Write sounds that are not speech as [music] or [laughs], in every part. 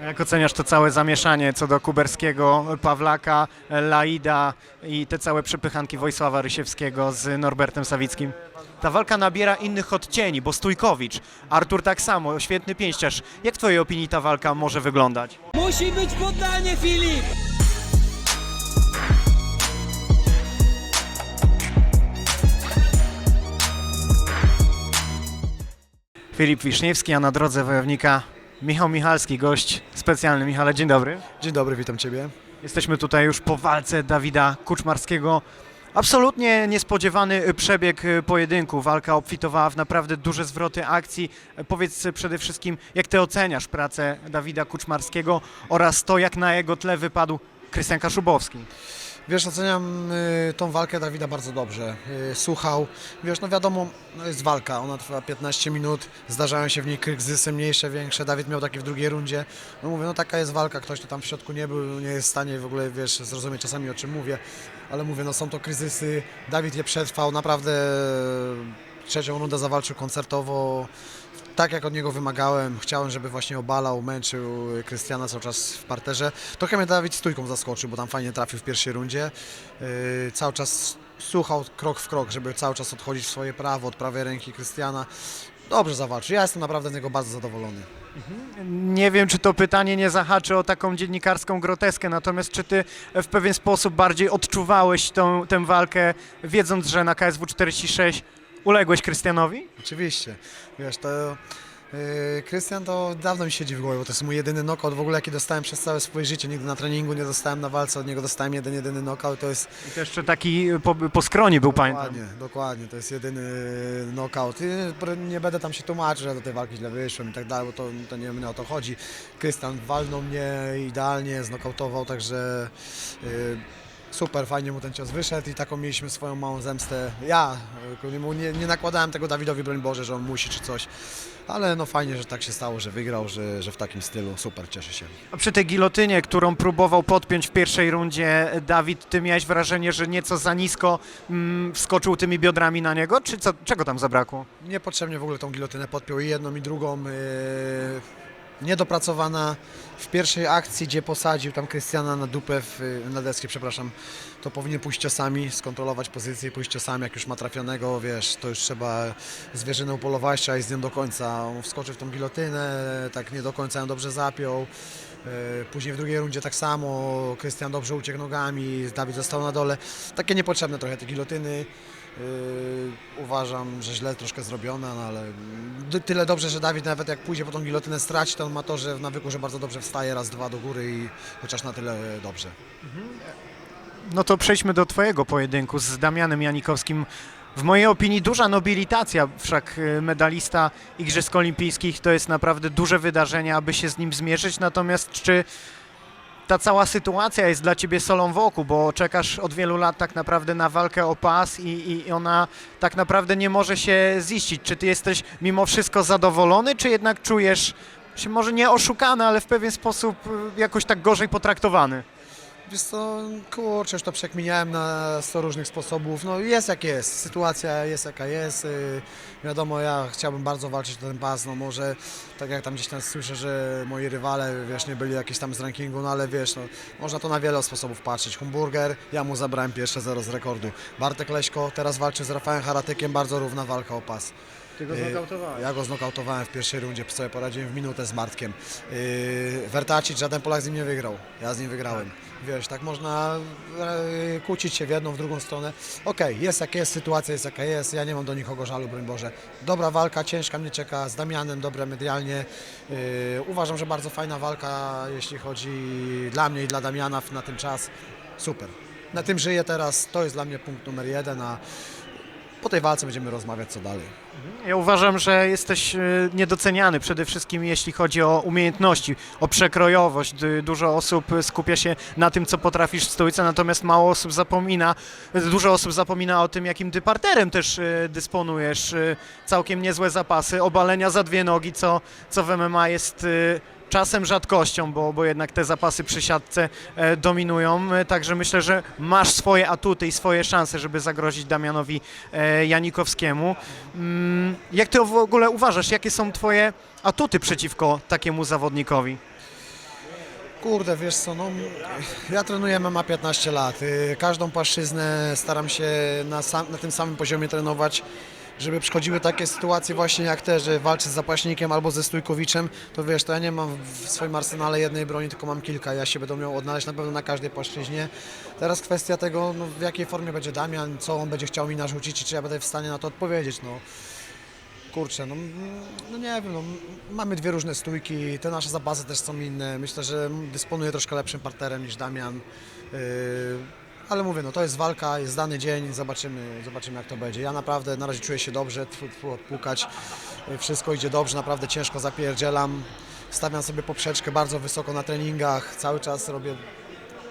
Jak oceniasz to całe zamieszanie co do Kuberskiego, Pawlaka, Laida i te całe przepychanki Wojsława Rysiewskiego z Norbertem Sawickim? Ta walka nabiera innych odcieni, bo Stójkowicz, Artur tak samo, świetny pięściarz. Jak w twojej opinii ta walka może wyglądać? Musi być poddanie, Filip! Filip Wiszniewski, a na drodze wojownika Michał Michalski, gość specjalny. Michale, dzień dobry. Dzień dobry, witam Ciebie. Jesteśmy tutaj już po walce Dawida Kuczmarskiego. Absolutnie niespodziewany przebieg pojedynku. Walka obfitowała w naprawdę duże zwroty akcji. Powiedz przede wszystkim, jak ty oceniasz pracę Dawida Kuczmarskiego oraz to, jak na jego tle wypadł Krystian Kaszubowski. Wiesz, oceniam y, tą walkę Dawida bardzo dobrze. Y, słuchał. Wiesz, no wiadomo, no jest walka, ona trwa 15 minut, zdarzają się w niej kryzysy mniejsze, większe. Dawid miał taki w drugiej rundzie. No mówię, no taka jest walka, ktoś, kto tam w środku nie był, nie jest w stanie w ogóle, wiesz, zrozumieć czasami o czym mówię. Ale mówię, no są to kryzysy, Dawid je przetrwał, naprawdę trzecią rundę zawalczył koncertowo. Tak jak od niego wymagałem, chciałem, żeby właśnie obalał, męczył Krystiana cały czas w parterze. Trochę mnie Dawid stójką zaskoczył, bo tam fajnie trafił w pierwszej rundzie. Yy, cały czas słuchał krok w krok, żeby cały czas odchodzić w swoje prawo od prawej ręki Krystiana. Dobrze zawalczył. Ja jestem naprawdę z niego bardzo zadowolony. Nie wiem, czy to pytanie nie zahaczy o taką dziennikarską groteskę, natomiast czy ty w pewien sposób bardziej odczuwałeś tą, tę walkę, wiedząc, że na KSW 46 uległeś Krystianowi? Oczywiście. Wiesz, to yy, Krystian to dawno mi siedzi w głowie, bo to jest mój jedyny knockout w ogóle, jaki dostałem przez całe swoje życie. Nigdy na treningu nie dostałem na walce, od niego dostałem jeden, jedyny knockout. To jest I to jeszcze taki po, po skronie był, pamiętam. Dokładnie, dokładnie, to jest jedyny knockout. I nie będę tam się tłumaczył, że do tej walki źle wyszłem i tak dalej, bo to, to nie mnie o to chodzi. Krystian walnął mnie idealnie, znokautował, także y, super, fajnie mu ten cios wyszedł i taką mieliśmy swoją małą zemstę. Ja mu nie, nie nakładałem tego Dawidowi, broń Boże, że on musi czy coś, ale no fajnie, że tak się stało, że wygrał, że, że w takim stylu, super, cieszę się. A przy tej gilotynie, którą próbował podpiąć w pierwszej rundzie Dawid, ty miałeś wrażenie, że nieco za nisko mm, wskoczył tymi biodrami na niego, czy co, czego tam zabrakło? Niepotrzebnie w ogóle tą gilotynę podpiął i jedną i drugą. Yy, niedopracowana w pierwszej akcji, gdzie posadził tam Krystiana na dupę, w, na deskę, przepraszam, to powinien pójść ciosami, skontrolować pozycję, pójść jak już ma trafionego, wiesz, to już trzeba zwierzynę upolować, trzeba iść z nią do końca. On wskoczył w tą gilotynę, tak nie do końca ją dobrze zapiął. Yy, Później w drugiej rundzie tak samo, Krystian dobrze uciekł nogami, Dawid został na dole. Takie niepotrzebne trochę te gilotyny. Yy, uważam, że źle troszkę zrobione, no ale tyle dobrze, że Dawid nawet jak pójdzie po tą gilotynę straci, to on ma to, że w nawyku, że bardzo dobrze wstaje raz, dwa do góry i chociaż na tyle dobrze. No to przejdźmy do twojego pojedynku z Damianem Janikowskim. W mojej opinii duża nobilitacja, wszak y, medalista Igrzysk Olimpijskich to jest naprawdę duże wydarzenie, aby się z nim zmierzyć. Natomiast czy ta cała sytuacja jest dla ciebie solą w bo czekasz od wielu lat tak naprawdę na walkę o pas i, i ona tak naprawdę nie może się ziścić. Czy ty jesteś mimo wszystko zadowolony, czy jednak czujesz się może nie oszukany, ale w pewien sposób y, jakoś tak gorzej potraktowany? Wiesz co, kurczę, już to przekminiałem na 100 różnych sposobów. No jest jak jest, sytuacja jest jaka jest. Yy, wiadomo, ja chciałbym bardzo walczyć o ten pas, no może tak jak tam gdzieś tam słyszę, że moi rywale, wiesz, nie byli jakieś tam z rankingu, no ale wiesz, no, można to na wiele sposobów patrzeć. Humburger, ja mu zabrałem pierwsze zero z rekordu. Bartek Leśko teraz walczy z Rafałem Haratykiem, bardzo równa walka o pas. Ty go Yy, znokautowałeś. Ja go znokautowałem w pierwszej rundzie, sobie poradziłem w minutę z Bartkiem. Yy, Wertacic, żaden Polak z nim nie wygrał. Ja z nim wygrałem. Wiesz, tak można e, kłócić się w jedną, w drugą stronę. Okej, jest jak jest, sytuacja jest jaka jest, ja nie mam do nikogo żalu, broń Boże. Dobra walka, ciężka mnie czeka, z Damianem, dobre medialnie. Yy, uważam, że bardzo fajna walka, jeśli chodzi dla mnie i dla Damiana na ten czas. Super. Na tym żyję teraz, to jest dla mnie punkt numer jeden, a po tej walce będziemy rozmawiać co dalej. Ja uważam, że jesteś e, niedoceniany przede wszystkim jeśli chodzi o umiejętności, o przekrojowość. Du- Dużo osób skupia się na tym, co potrafisz w stójce, natomiast mało osób zapomina, dużo osób zapomina o tym, jakim ty parterem też e, dysponujesz. E, Całkiem niezłe zapasy, obalenia za dwie nogi, co, co w MMA jest e, czasem rzadkością, bo, bo jednak te zapasy przy siatce e, dominują. E, Także myślę, że masz swoje atuty i swoje szanse, żeby zagrozić Damianowi e, Janikowskiemu. Mm, Jak ty w ogóle uważasz, jakie są twoje atuty przeciwko takiemu zawodnikowi? Kurde, wiesz co, no, ja trenuję MMA 15 lat. Y, Każdą płaszczyznę staram się na, sam, na tym samym poziomie trenować, żeby przychodziły takie sytuacje właśnie jak te, że walczę z zapaśnikiem albo ze Stójkowiczem, to wiesz, to ja nie mam w swoim arsenale jednej broni, tylko mam kilka. Ja się będę miał odnaleźć na pewno na każdej płaszczyźnie. Teraz kwestia tego, no, w jakiej formie będzie Damian, co on będzie chciał mi narzucić i czy ja będę w stanie na to odpowiedzieć. No. Kurczę, no, no nie wiem, no, mamy dwie różne stójki, te nasze zapasy też są inne. Myślę, że dysponuję troszkę lepszym partnerem niż Damian. Yy, ale mówię, no to jest walka, jest dany dzień, zobaczymy, zobaczymy jak to będzie. Ja naprawdę na razie czuję się dobrze, tfu, tfu, odpukać, Yy, wszystko idzie dobrze, naprawdę ciężko zapierdzielam. Stawiam sobie poprzeczkę bardzo wysoko na treningach, cały czas robię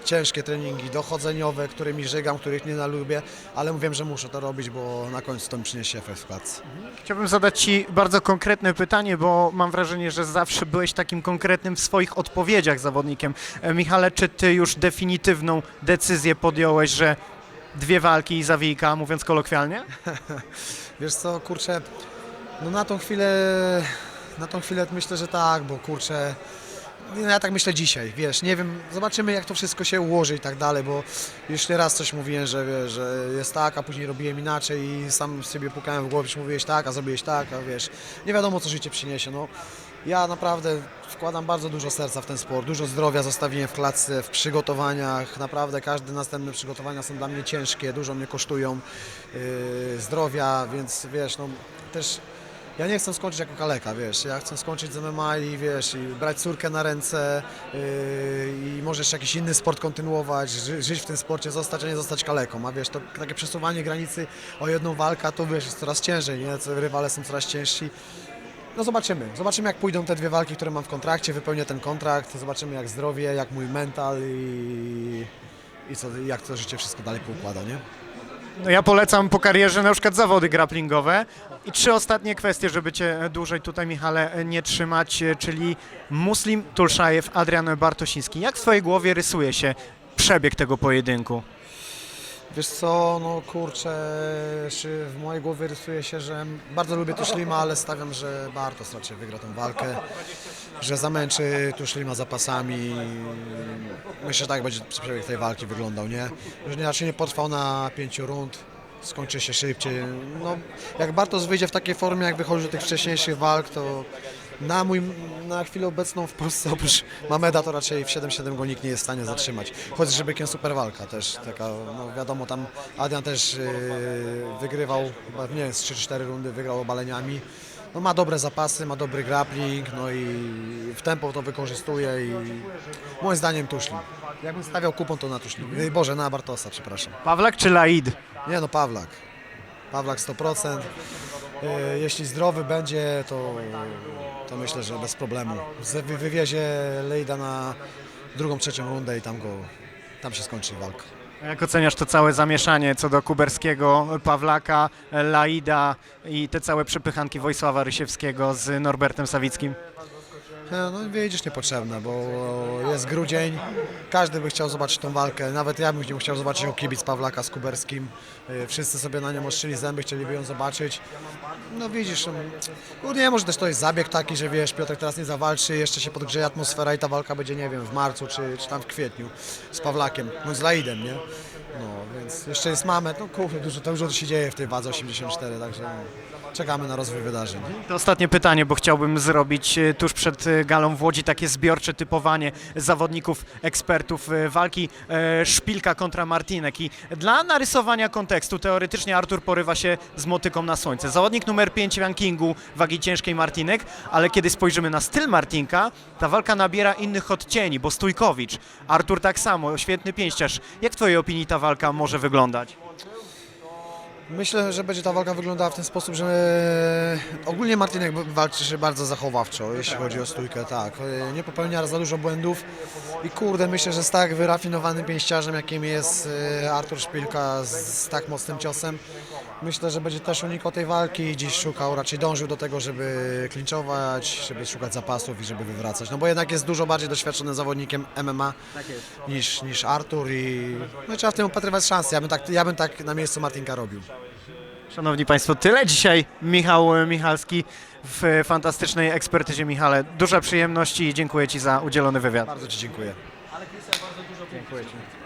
ciężkie treningi dochodzeniowe, którymi żygam, których nie nalubię, ale mówię, że muszę to robić, bo na końcu to mi przyniesie efekt w klatce. Chciałbym zadać Ci bardzo konkretne pytanie, bo mam wrażenie, że zawsze byłeś takim konkretnym w swoich odpowiedziach zawodnikiem. E, Michale, czy Ty już definitywną decyzję podjąłeś, że dwie walki i zawijka, mówiąc kolokwialnie? [laughs] Wiesz co, kurczę, no na tą chwilę, na tą chwilę myślę, że tak, bo kurczę, no ja tak myślę dzisiaj, wiesz, nie wiem, zobaczymy jak to wszystko się ułoży i tak dalej, bo już nie raz coś mówiłem, że wiesz, że jest tak, a później robiłem inaczej i sam sobie pukałem w głowę, że mówiłeś tak, a zrobiłeś tak, a wiesz, nie wiadomo co życie przyniesie, no. Ja naprawdę wkładam bardzo dużo serca w ten sport, dużo zdrowia zostawiłem w klatce, w przygotowaniach, naprawdę każde następne przygotowania są dla mnie ciężkie, dużo mnie kosztują yy, zdrowia, więc wiesz, no też ja nie chcę skończyć jako kaleka, wiesz, ja chcę skończyć z MMA i wiesz, i brać córkę na ręce yy, i możesz jakiś inny sport kontynuować, ży, żyć w tym sporcie, zostać, a nie zostać kaleką, a wiesz, to takie przesuwanie granicy o jedną walkę, to wiesz, jest coraz ciężej, nie, rywale są coraz ciężsi. No zobaczymy, zobaczymy jak pójdą te dwie walki, które mam w kontrakcie, wypełnię ten kontrakt, zobaczymy jak zdrowie, jak mój mental i, i co, jak to życie wszystko dalej poukłada, nie? No ja polecam po karierze na przykład zawody grapplingowe. I trzy ostatnie kwestie, żeby Cię dłużej tutaj, Michale, nie trzymać, e, czyli Muslim Tulszajew, Adrian Bartosiński. Jak w Twojej głowie rysuje się przebieg tego pojedynku? Wiesz co, no kurczę, w mojej głowie rysuje się, że bardzo lubię Tuszlima, ale stawiam, że Bartos raczej wygra tę walkę, że zamęczy Tuszlima zapasami. Myślę, że tak będzie przebieg tej walki wyglądał, nie? Że raczej nie potrwał na pięciu rund, skończy się szybciej. No, jak Bartos wyjdzie w takiej formie, jak wychodzi do tych wcześniejszych walk, to na, mój, na chwilę obecną w Polsce oprócz Mameda to raczej w 7-7 go nikt nie jest w stanie zatrzymać. Choć z Żybykiem super walka też, taka, no wiadomo tam Adrian też yy, wygrywał, nie wiem, z 3-4 rundy wygrał obaleniami. No ma dobre zapasy, ma dobry grappling, no i w tempo to wykorzystuje i moim zdaniem Tuszlim. Jakbym stawiał kupon to na Tuszlim, Yy, Boże, na Bartosa, przepraszam. Pawlak czy Laid? Nie no, Pawlak. Pawlak 100%. E, Jeśli zdrowy będzie, to, to myślę, że bez problemu. Wywiezie Lejda na drugą, trzecią rundę i tam go, tam się skończy walka. Jak oceniasz to całe zamieszanie co do Kuberskiego, Pawlaka, Laida i te całe przepychanki Wojsława Rysiewskiego z Norbertem Sawickim? E, No i wiedzisz niepotrzebne, bo jest grudzień, każdy by chciał zobaczyć tą walkę, nawet ja bym chciał zobaczyć ją kibic Pawlaka z Kuberskim. E, Wszyscy sobie na nią ostrzyli zęby, chcieliby ją zobaczyć. No widzisz, mm, no nie, może też to jest zabieg taki, że wiesz, Piotrek teraz nie zawalczy, jeszcze się podgrzeje atmosfera i ta walka będzie, nie wiem, w marcu czy, czy tam w kwietniu z Pawlakiem, no z Laidem, nie? No, więc jeszcze jest Mamet, no kurde, dużo, to dużo się dzieje w tej wadze 84, także no, czekamy na rozwój wydarzeń. To ostatnie pytanie, bo chciałbym zrobić e, tuż przed e, galą w Łodzi takie zbiorcze typowanie zawodników, ekspertów e, walki Szpilka kontra Martinek. I dla narysowania kontekstu teoretycznie Artur porywa się z motyką na słońce. Zawodnik numer 5 w rankingu wagi ciężkiej Martinek, ale kiedy spojrzymy na styl Martinka, ta walka nabiera innych odcieni, bo Stójkowicz, Artur tak samo, świetny pięściarz. Jak w Twojej opinii ta walka może wyglądać? Myślę, że będzie ta walka wyglądała w ten sposób, że ogólnie Martinek walczy się bardzo zachowawczo, jeśli chodzi o stójkę, tak. E, Nie popełnia za dużo błędów i kurde, myślę, że z tak wyrafinowanym pięściarzem, jakim jest e, Artur Szpilka, z tak mocnym ciosem, myślę, że będzie też unikał tej walki i dziś szukał, raczej dążył do tego, żeby klinczować, żeby szukać zapasów i żeby wywracać. No bo jednak jest dużo bardziej doświadczonym zawodnikiem MMA niż, niż Artur i no, trzeba w tym upatrywać szansy. Ja bym tak, ja bym tak na miejscu Martinka robił. Szanowni Państwo, tyle dzisiaj. Michał Michalski w fantastycznej ekspertyzie, Michale. Duża przyjemność i dziękuję Ci za udzielony wywiad. Bardzo Ci dziękuję. Dziękuję Ci.